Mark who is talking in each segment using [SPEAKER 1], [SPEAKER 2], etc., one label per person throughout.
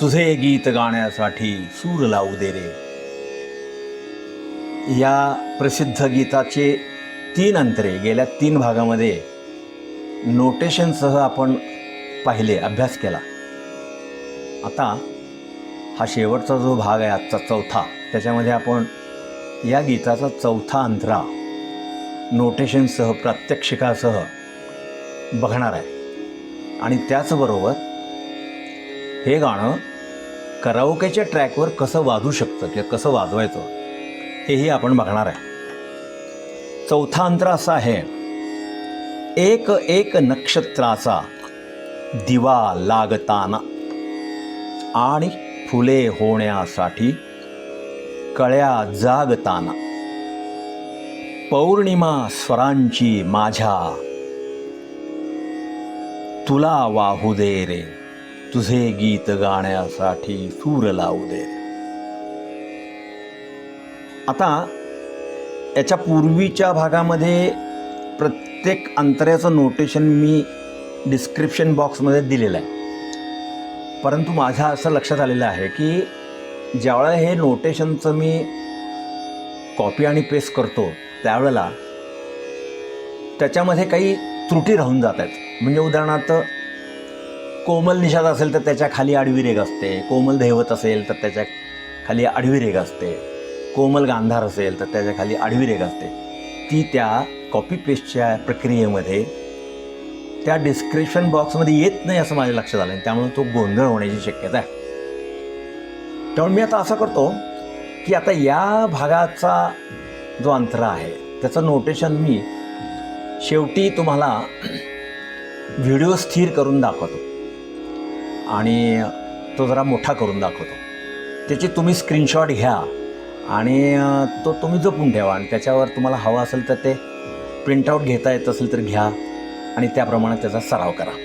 [SPEAKER 1] तुझे गीत गाण्यासाठी सूर लावू दे रे. या प्रसिद्ध गीताचे तीन अंतरे गेल्या तीन भागामध्ये नोटेशनसह आपण पाहिले अभ्यास केला. आता हा शेवटचा जो भाग आहे आजचा चौथा त्याच्यामध्ये आपण या गीताचा चौथा अंतरा नोटेशनसह प्रात्यक्षिकासह बघणार आहे. आणि त्याचबरोबर हे गाणं कराओकेच्या ट्रॅकवर कसं वाजू शकतं किंवा कसं वाजवायचं हेही आपण बघणार आहे. चौथा अंतर असा आहे एक एक नक्षत्राचा दिवा लागताना आणि फुले होण्यासाठी कळ्या जागताना पौर्णिमा स्वरांची माझ्या तुला वाहू दे रे. तुझे गीत गाण्यासाठी सूर लावू दे. आता याच्या पूर्वीच्या भागामध्ये प्रत्येक अंतऱ्याचं नोटेशन मी डिस्क्रिप्शन बॉक्समध्ये दिलेलं आहे. परंतु माझ्या असं लक्षात आलेलं आहे की ज्यावेळेला हे नोटेशनचं मी कॉपी आणि पेस्ट करतो त्यावेळेला त्याच्यामध्ये काही त्रुटी राहून जात आहेत. म्हणजे उदाहरणार्थ कोमल निषाद असेल तर त्याच्याखाली आडवी रेग असते. कोमल दैवत असेल तर त्याच्याखाली आडवी रेग असते. कोमल गांधार असेल तर त्याच्याखाली आडवी रेग असते. ती त्या कॉपी पेस्टच्या प्रक्रियेमध्ये त्या डिस्क्रिप्शन बॉक्समध्ये येत नाही असं माझ्या लक्षात आलं त्यामुळे तो गोंधळ होण्याची शक्यता आहे. त्यामुळे मी आता असं करतो की आता या भागाचा जो अंतरा आहे त्याचं नोटेशन मी शेवटी तुम्हाला व्हिडिओ स्थिर करून दाखवतो. आणि तो जरा मोठा करून दाखवतो. त्याची तुम्ही स्क्रीनशॉट घ्या आणि तो तुम्ही जपून ठेवा आणि त्याच्यावर तुम्हाला हवा असेल तर ते प्रिंटआउट घेता येत असेल तर घ्या आणि त्याप्रमाणे त्याचा सराव करा.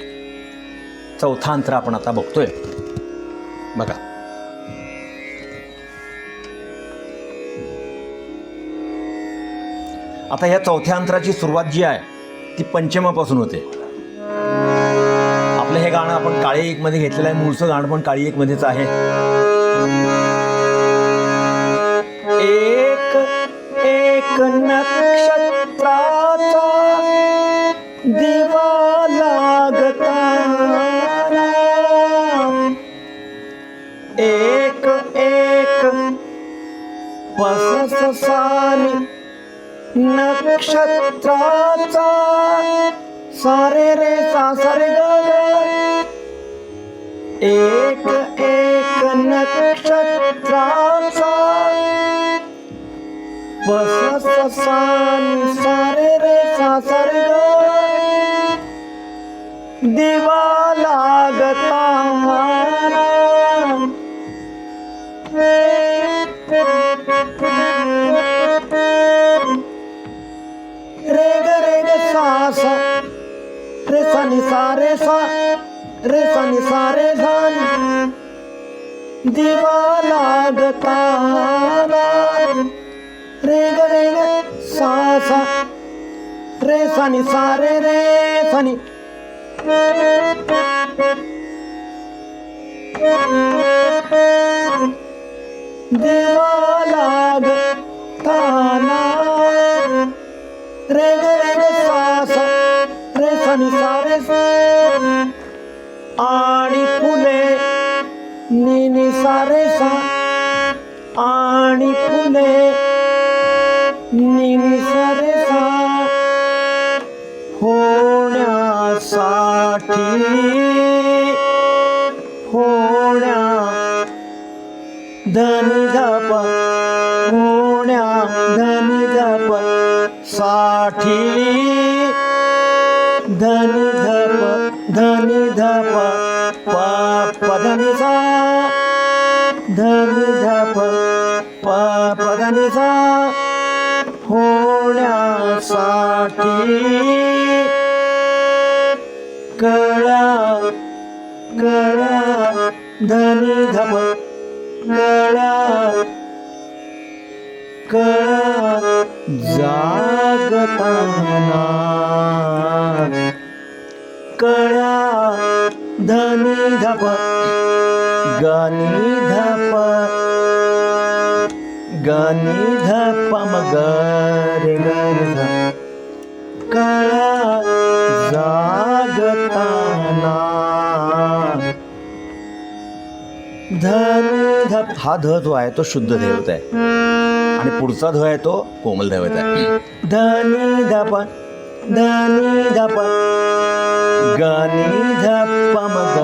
[SPEAKER 1] चौथा अंतर आपण आता बघतोय. बघा. आता या चौथ्या अंतराची सुरुवात जी आहे ती पंचमापासून होते. गाणं आपण काळी एकमध्ये घेतलेलं आहे मूळचं गाणं पण काळी एकमध्येच आहे एक एक नक्षत्राचा दिवा लागता एक एक पससानी नक्षत्राचा सारे रे सा सारे ग ग. एक एक नक्षत्राचा पस सानी सारे रे सा सारे ग दिवा लागता रे ग रे सा सा रे सा नि सा रे सा रे सा नि सा रे दिवा लागता रे ग रे ग सा सा. रे सानी नि सा रे रे सा नि. दिवा रे ग रे ग सा सा. रे सानी सा रे सा. सारे सा आणि फुले. नि सा होण्यासाठी. होण्या धनी होण्या धनी धपसाठी. धनी धप प पधनी सा होण्यासाठी कळा कळा धनी धप कळा कळा जागताना कळा धनी धप गनी धप गनी धप मग रे गर ध. कळा जागताना धनी धप हा ध जो आहे तो शुद्ध देवत आहे आणि पुढचा ध आहे तो कोमल देवत आहे धनी धप धनी धप गनी धप मग.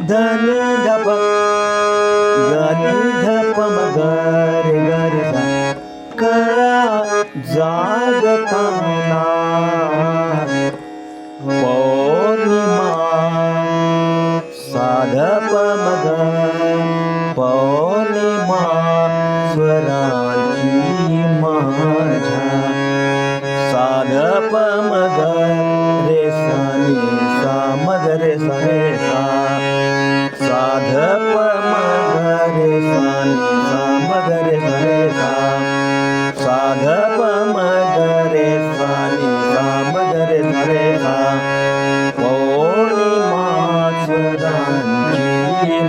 [SPEAKER 1] धनी धप गनी धप मग रे गर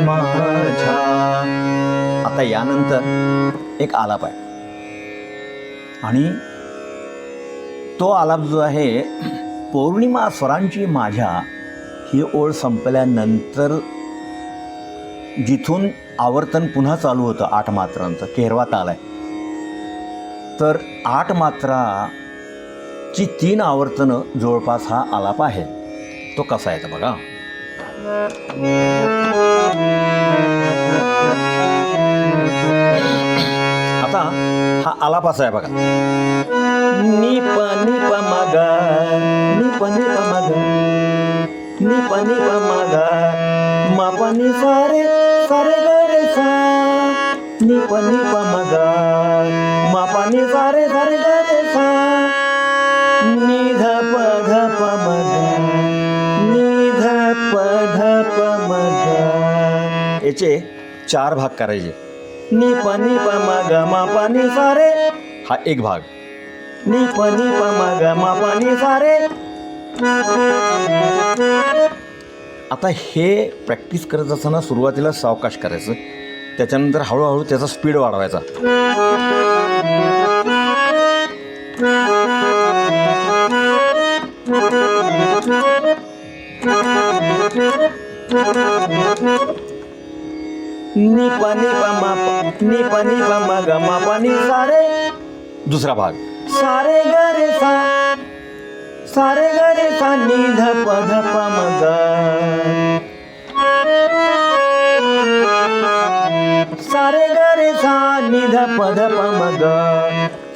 [SPEAKER 1] माझ्या आता यानंतर एक आलाप आहे. आणि तो आलाप जो आहे पौर्णिमा स्वरांची माझ्या ही ओळ संपल्यानंतर जिथून आवर्तन पुन्हा चालू होतं आठ मात्रांचं. केरवा ताल आहे तर आठ मात्राची तीन आवर्तनं जवळपास हा आलाप आहे. तो कसा आहे तर बघा. आता हा आलापाचा आहे बघा. निप निप मग निप निप मग निप निप मग मापनी सारे सारे गरे सा निप निप मग. याचे चार भाग करायचे. निप निप मग मापानी सारे हा एक भाग. निप निप मग मापानी सारे आता हे प्रॅक्टिस करत असताना सुरुवातीला सावकाश करायचं. त्याच्यानंतर हळूहळू त्याचा स्पीड वाढवायचा. सारे। दुसरा भाग। सारे गरे सा सारे गरे सा नि ध प ध प मग सारे गरे सा नि ध प ध प मग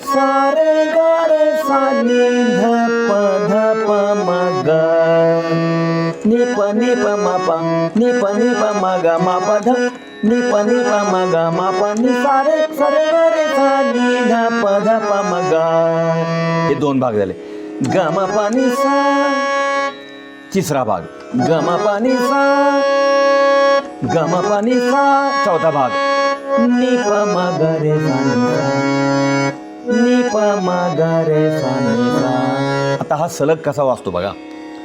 [SPEAKER 1] सारे गरे सा नि ध प ध प मग निप निप माप निप निप मग माप ध निप निप मग माप नि सारे सारे गरे सा नि ध प ध प मग हे दोन भाग झाले. ग म प नि सा तिसरा भाग. ग म प नि सा ग म प नि सा चौथा भाग. नि प म ग रे सा नि प म ग रे सा आता हा सलग कसा वाचतो बघा.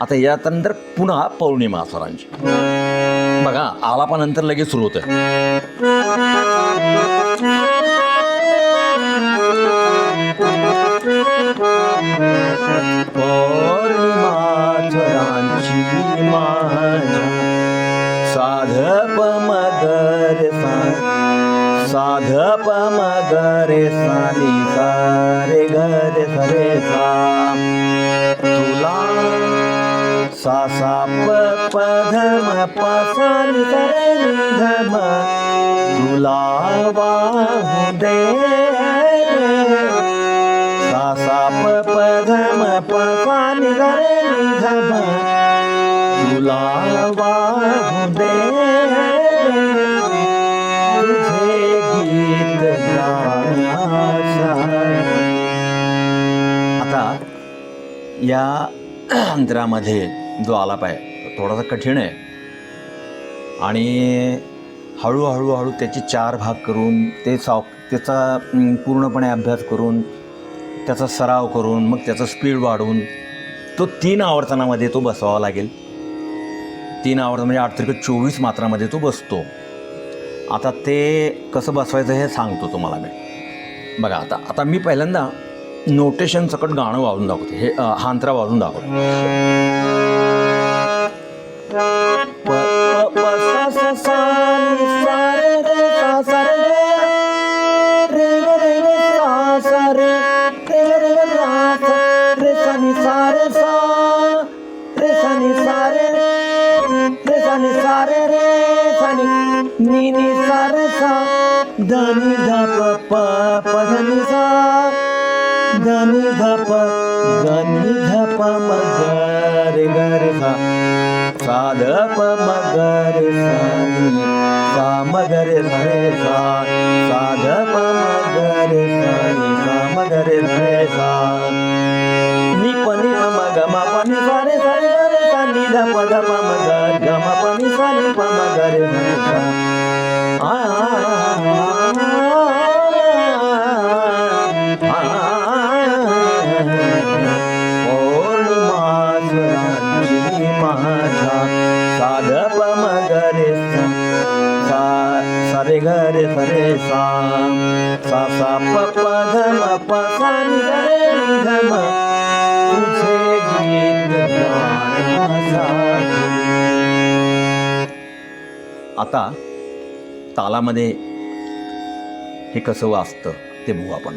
[SPEAKER 1] आता यानंतर पुन्हा पौर्णिमा सरांची. बघा आलापानंतर लगेच सुरू होतं दे सा सा प प ध म प सा नि सा रे नि ध म तुला वाहू दे तुझे गीत आता या अंतरामध्ये जो आलाप आहे थोडासा कठीण आहे. आणि हळूहळूहळू त्याचे चार भाग करून ते साव त्याचा पूर्णपणे अभ्यास करून त्याचा सराव करून मग त्याचं स्पीड वाढवून तो तीन आवर्तनामध्ये तो बसवावा लागेल. तीन आवर्तन म्हणजे आठ त्रिक चोवीस मात्रामध्ये तो बसतो. आता ते कसं बसवायचं हे सांगतो तुम्हाला मी. बघा आता आता मी पहिल्यांदा नोटेशन सकट गाणं वाजून दाखवते. हे हांत्रा वाजून दाखवतो. ध प ध प म ग ग म प नि सा नि प म ग रे सा रे सा आ पौर्णिमासुरांची माझ्या साधप मगरे सा सरे गरे सरे सा सा सा प प ध म प सा नि ग रे नि ध म आता तालामध्ये हे कसं वाचतं ते बघू आपण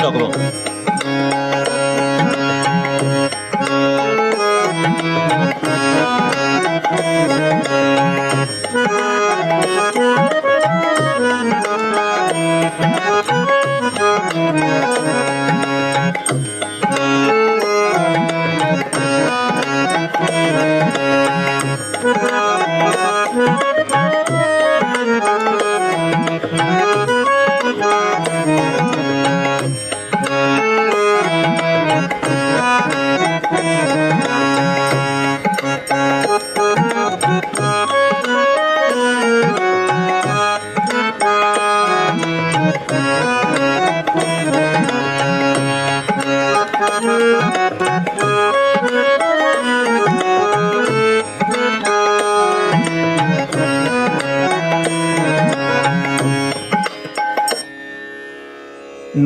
[SPEAKER 1] आता. पुन्हा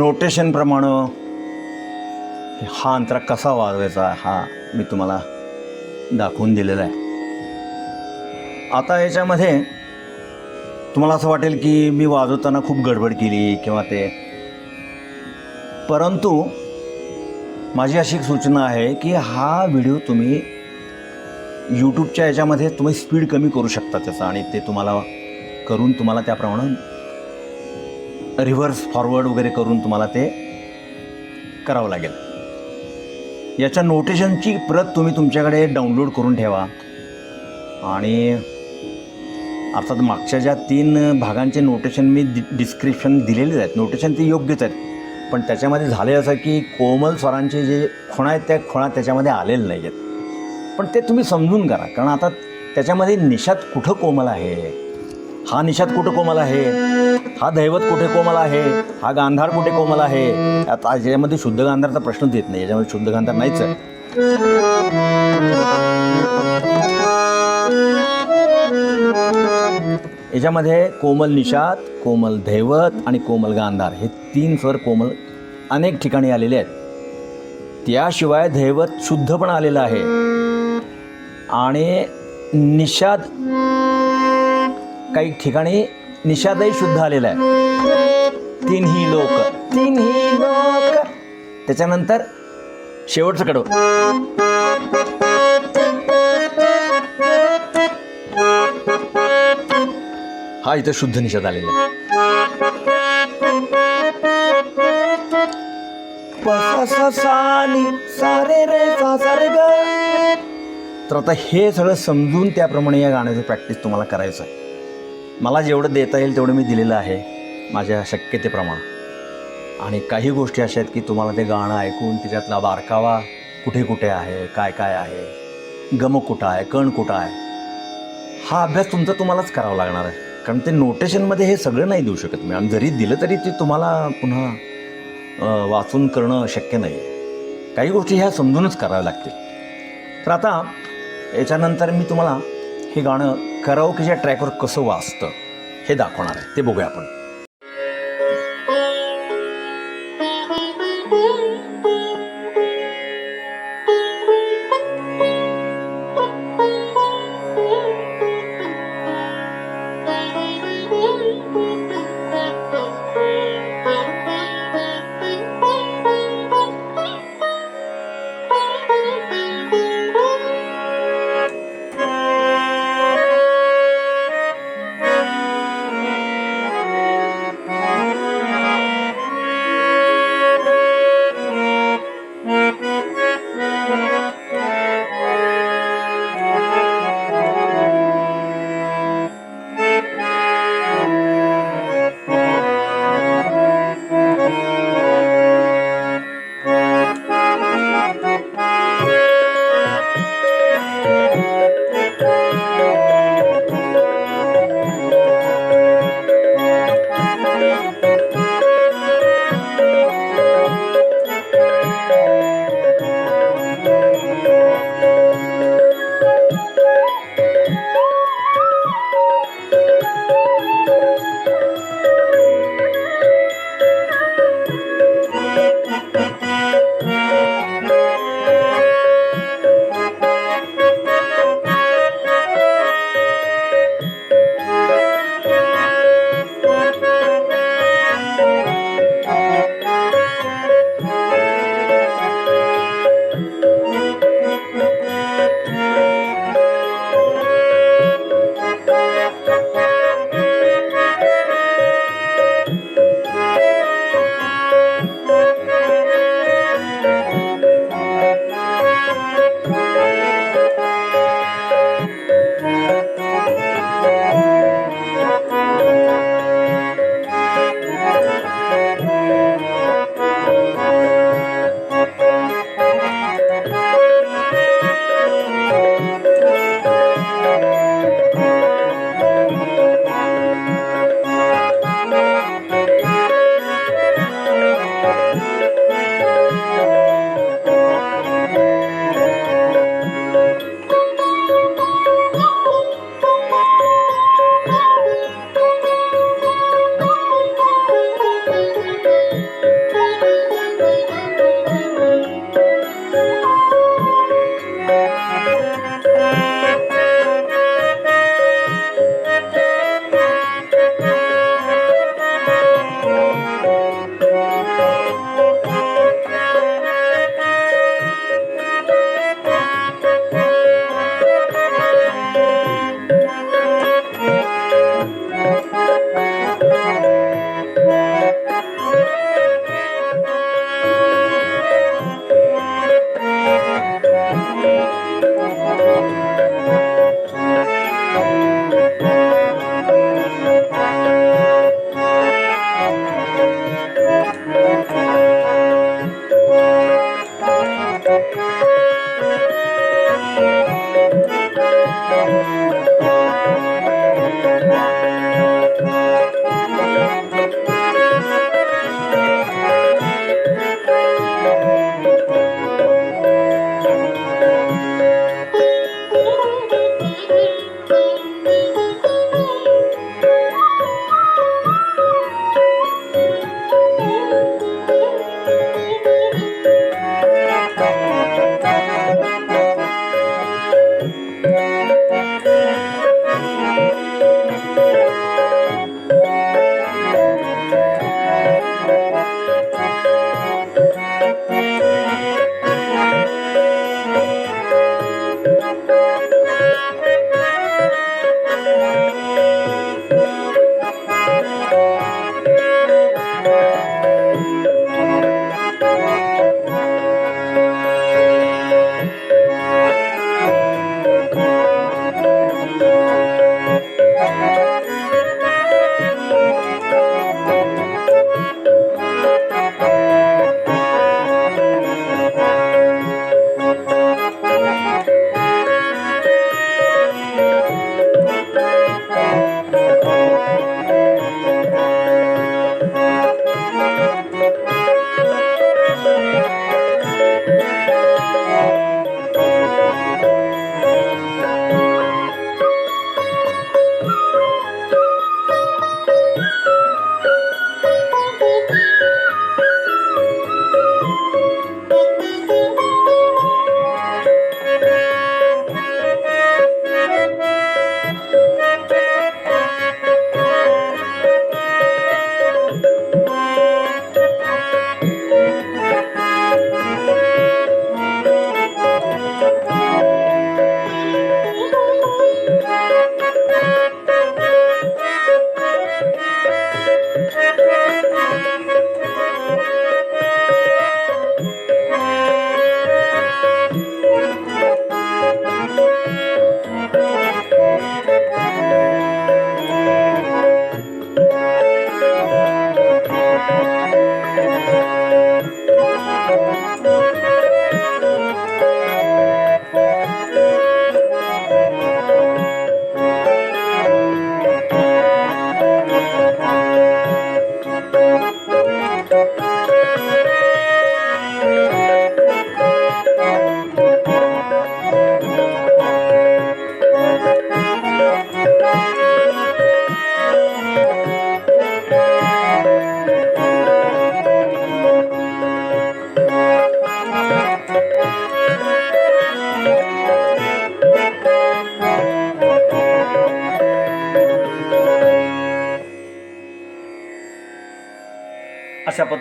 [SPEAKER 1] रोटेशनप्रमाणं हा अंतरा कसा वाजवायचा हा मी तुम्हाला दाखवून दिलेला आहे. आता याच्यामध्ये तुम्हाला असं वाटेल की मी वाजवताना खूप गडबड केली किंवा ते. परंतु माझी अशी एक सूचना आहे की हा व्हिडिओ तुम्ही यूट्यूबच्या याच्यामध्ये तुम्ही स्पीड कमी करू शकता त्याचा आणि ते तुम्हाला करून तुम्हाला त्याप्रमाणे रिव्हर्स फॉरवर्ड वगैरे करून तुम्हाला ते करावं लागेल. याच्या नोटेशनची प्रत तुम्ही तुमच्याकडे डाउनलोड करून ठेवा. आणि अर्थात मागच्या ज्या तीन भागांचे नोटेशन मी डि डिस्क्रिप्शन दिलेलेच आहेत. नोटेशन ते योग्यच आहेत. पण त्याच्यामध्ये झाले असं की कोमल स्वरांचे जे खुणा आहेत त्या खुणा त्याच्यामध्ये आलेले नाही आहेत पण ते तुम्ही समजून करा. कारण आता त्याच्यामध्ये निषाद कुठं कोमल आहे? हा निषाद कुठं कोमल आहे? हा दैवत कुठे कोमल आहे? हा गांधार कुठे कोमल आहे? आता याच्यामध्ये शुद्ध गांधारचा प्रश्नच येत नाही. याच्यामध्ये शुद्ध गांधार नाहीच आहे. याच्यामध्ये कोमल निषाद कोमल धैवत आणि कोमल गांधार हे तीन स्वर कोमल अनेक ठिकाणी आलेले आहेत. त्याशिवाय दैवत शुद्ध पण आलेलं आहे. आणि निषाद काही ठिकाणी निषादही शुद्ध आलेला आहे. तीनही लोक. तीनही लोक. त्याच्यानंतर शेवटचं कडवं. हा इथं शुद्ध निषेध आलेला आहे. रे, ग. तर आता हे सगळं समजून त्याप्रमाणे या गाण्याची प्रॅक्टिस तुम्हाला करायचं आहे. मला जेवढं देता येईल तेवढं मी दिलेलं आहे माझ्या शक्यतेप्रमाणे. आणि काही गोष्टी अशा आहेत की तुम्हाला ते गाणं ऐकून त्याच्यातला बारकावा कुठे कुठे आहे काय काय आहे गम कुठं आहे कण कुठं आहे हा अभ्यास तुमचा तुम्हालाच करावा लागणार आहे. कारण ते नोटेशनमध्ये हे सगळं नाही देऊ शकत मी. आणि जरी दिलं तरी ते तुम्हाला पुन्हा वाचून करणं शक्य नाही. आहे काही गोष्टी ह्या समजूनच कराव्या लागतील. तर आता याच्यानंतर मी तुम्हाला हे गाणं कराओकेच्या ट्रॅकवर कसं वाचतं हे दाखवणार आहे. ते बघूया आपण. Música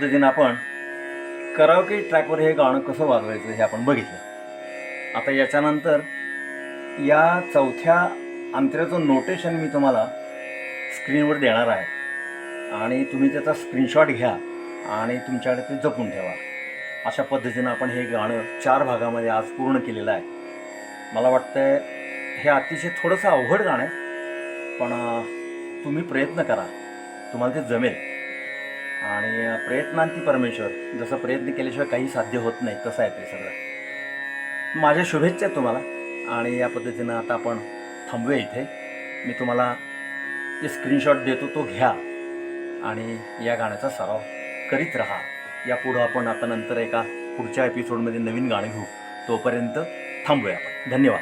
[SPEAKER 1] पद्धतीनं आपण करावके ट्रॅकवर हे गाणं कसं वाजवायचं हे आपण बघितलं. आता याच्यानंतर या चौथ्या अंतऱ्याचं नोटेशन मी तुम्हाला स्क्रीनवर देणार आहे. आणि तुम्ही त्याचा स्क्रीनशॉट घ्या आणि तुमच्याकडे ते जपून ठेवा. अशा पद्धतीनं आपण हे गाणं चार भागामध्ये आज पूर्ण केलेलं आहे. मला वाटतं हे अतिशय थोडंसं अवघड गाणं आहे पण तुम्ही प्रयत्न करा. तुम्हाला ते जमेल. आणि प्रयत्नांती परमेश्वर जसं प्रयत्न केल्याशिवाय काही साध्य होत नाही तसं आहे ते सगळं. माझ्या शुभेच्छा आहेत तुम्हाला आणि या पद्धतीनं आता आपण थांबूया इथे. मी तुम्हाला जे स्क्रीनशॉट देतो तो घ्या आणि या गाण्याचा सराव करीत राहा. यापुढं आपण आता नंतर एका पुढच्या एपिसोडमध्ये नवीन गाणं घेऊ. तोपर्यंत थांबूया आपण. धन्यवाद.